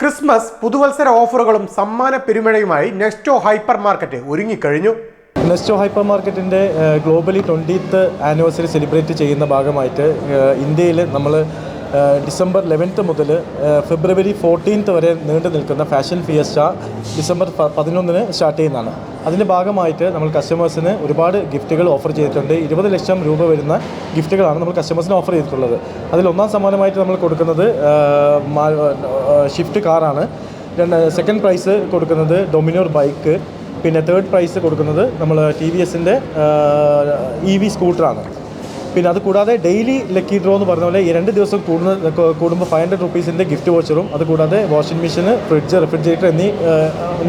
Christmas പുതുവത്സര ഓഫറുകളും സമ്മാന പെരുമഴയുമായി നെസ്റ്റോ ഹൈപ്പർ മാർക്കറ്റ് ഒരുങ്ങിക്കഴിഞ്ഞു. നെസ്റ്റോ ഹൈപ്പർ മാർക്കറ്റിന്റെ ഗ്ലോബലി ട്വന്റീത്ത് ആനിവേഴ്സറി സെലിബ്രേറ്റ് ചെയ്യുന്ന ഭാഗമായിട്ട് ഇന്ത്യയിൽ നമ്മൾ ഡിസംബർ ലെവൻത്ത് മുതൽ ഫെബ്രുവരി ഫോർട്ടീൻത്ത് വരെ നീണ്ടു നിൽക്കുന്ന ഫാഷൻ ഫിയസ്റ്റ ഡിസംബർ പതിനൊന്നിന് സ്റ്റാർട്ട് ചെയ്യുന്നതാണ്. അതിന്റെ ഭാഗമായിട്ട് നമ്മൾ കസ്റ്റമേഴ്സിന് ഒരുപാട് ഗിഫ്റ്റുകൾ ഓഫർ ചെയ്തിട്ടുണ്ട്. ഇരുപത് ലക്ഷം രൂപ വരുന്ന ഗിഫ്റ്റുകളാണ് നമ്മൾ കസ്റ്റമേഴ്സിന് ഓഫർ ചെയ്തിട്ടുള്ളത്. അതിൽ ഒന്നാം സമ്മാനമായിട്ട് നമ്മൾ കൊടുക്കുന്നത് ഷിഫ്റ്റ് കാറാണ് രണ്ട് സെക്കൻഡ് പ്രൈസ് കൊടുക്കുന്നത് ഡൊമിനോർ ബൈക്ക് പിന്നെ തേർഡ് പ്രൈസ് കൊടുക്കുന്നത് നമ്മൾ ടി വി എസിന്റെ ഇ വി സ്കൂട്ടറാണ് പിന്നെ അത് കൂടാതെ ഡെയിലി ലക്കി ഡ്രോ എന്ന് പറഞ്ഞ പോലെ ഈ രണ്ട് ദിവസം കൂടുന്ന കൂടുമ്പോൾ ഫൈവ് ഹൺഡ്രഡ് റുപ്പീസിന്റെ ഗിഫ്റ്റ് വോച്ചറും അതുകൂടാതെ വാഷിംഗ് മെഷീൻ ഫ്രിഡ്ജ് റെഫ്രിജറേറ്റർ എന്നീ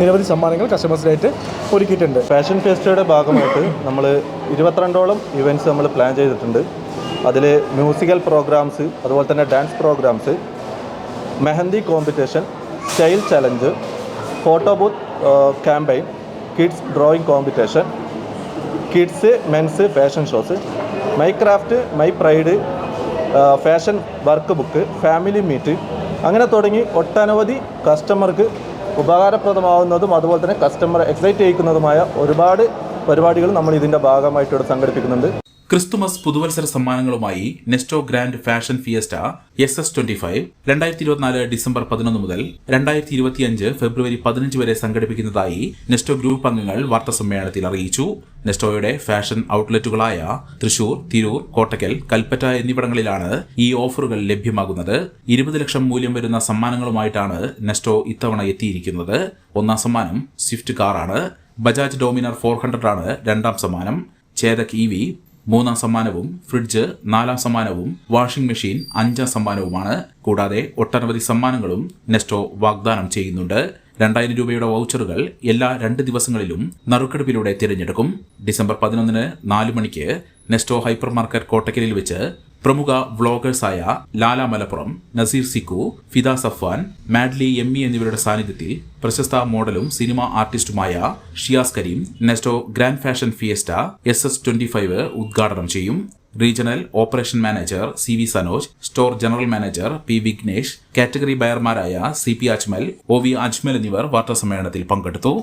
നിരവധി സമ്മാനങ്ങൾ കസ്റ്റമേഴ്സിനായിട്ട് ഒരുക്കിയിട്ടുണ്ട്. ഫാഷൻ ഫെസ്റ്റയുടെ ഭാഗമായിട്ട് നമ്മൾ ഇരുപത്തിരണ്ടോളം ഇവന്റ്സ് നമ്മൾ പ്ലാൻ ചെയ്തിട്ടുണ്ട്. അതിൽ മ്യൂസിക്കൽ പ്രോഗ്രാംസ് അതുപോലെ തന്നെ dance programs mehndi competition style challenge photo booth campaign kids drawing competition kids men's fashion shows my craft my pride fashion work book family meet അങ്ങനെ തുടങ്ങി ഒട്ടനവധി കസ്റ്റമർക്ക് ഉപകാരപ്രദമാവുന്നതും അതുപോലെ തന്നെ കസ്റ്റമർ എക്സൈറ്റ് ചെയ്യിക്കുന്നതുമായ ഒരുപാട് പരിപാടികൾ നമ്മൾ ഇതിന്റെ ഭാഗമായിട്ട് ഇവിടെ സംഘടിപ്പിക്കുന്നുണ്ട്. ക്രിസ്തുമസ് പുതുവത്സര സമ്മാനങ്ങളുമായി Nesto grand fashion fiesta S S twenty five രണ്ടായിരത്തി ഇരുപത്തിനാല് ഡിസംബർ പതിനൊന്ന് മുതൽ രണ്ടായിരത്തി ഇരുപത്തിയഞ്ച് ഫെബ്രുവരി പതിനഞ്ച് വരെ സംഘടിപ്പിക്കുന്നതായി നെസ്റ്റോ ഗ്രൂപ്പ് അംഗങ്ങൾ വാർത്താസമ്മേളനത്തിൽ അറിയിച്ചു. നെസ്റ്റോയുടെ ഫാഷൻ ഔട്ട്ലെറ്റുകളായ തൃശൂർ തിരൂർ കോട്ടക്കൽ കൽപ്പറ്റ എന്നിവിടങ്ങളിലാണ് ഈ ഓഫറുകൾ ലഭ്യമാകുന്നത്. ഇരുപത് ലക്ഷം മൂല്യം വരുന്ന സമ്മാനങ്ങളുമായിട്ടാണ് നെസ്റ്റോ ഇത്തവണ എത്തിയിരിക്കുന്നത്. ഒന്നാം സമ്മാനം സ്വിഫ്റ്റ് കാറാണ്. ബജാജ് ഡോമിനർ ഫോർ ഹൺഡ്രഡ് ആണ് രണ്ടാം സമ്മാനം. ചേതക് ഇ വി മൂന്നാം സമ്മാനവും ഫ്രിഡ്ജ് നാലാം സമ്മാനവും വാഷിംഗ് മെഷീൻ അഞ്ചാം സമ്മാനവുമാണ്. കൂടാതെ ഒട്ടനവധി സമ്മാനങ്ങളും നെസ്റ്റോ വാഗ്ദാനം ചെയ്യുന്നുണ്ട്. രണ്ടായിരം രൂപയുടെ വൗച്ചറുകൾ എല്ലാ രണ്ട് ദിവസങ്ങളിലും നറുക്കെടുപ്പിലൂടെ തിരഞ്ഞെടുക്കും. ഡിസംബർ പതിനൊന്നിന് നാല് മണിക്ക് നെസ്റ്റോ ഹൈപ്പർ മാർക്കറ്റ് കോട്ടക്കലിൽ വെച്ച് പ്രമുഖ വ്ളോഗേഴ്സായ Lala Malappuram Naseer Sikku Fida Safwan madly M E എന്നിവരുടെ സാന്നിധ്യത്തിൽ പ്രശസ്ത മോഡലും cinema ആർട്ടിസ്റ്റുമായ Shiyas Kareem Nesto grand fashion fiesta S S twenty five ഉദ്ഘാടനം ചെയ്യും. Regional operation manager C V Sanoj store general manager P Vignesh category ബയർമാരായ C P Ajmal O V Ajmal എന്നിവർ വാർത്താസമ്മേളനത്തിൽ പങ്കെടുത്തു.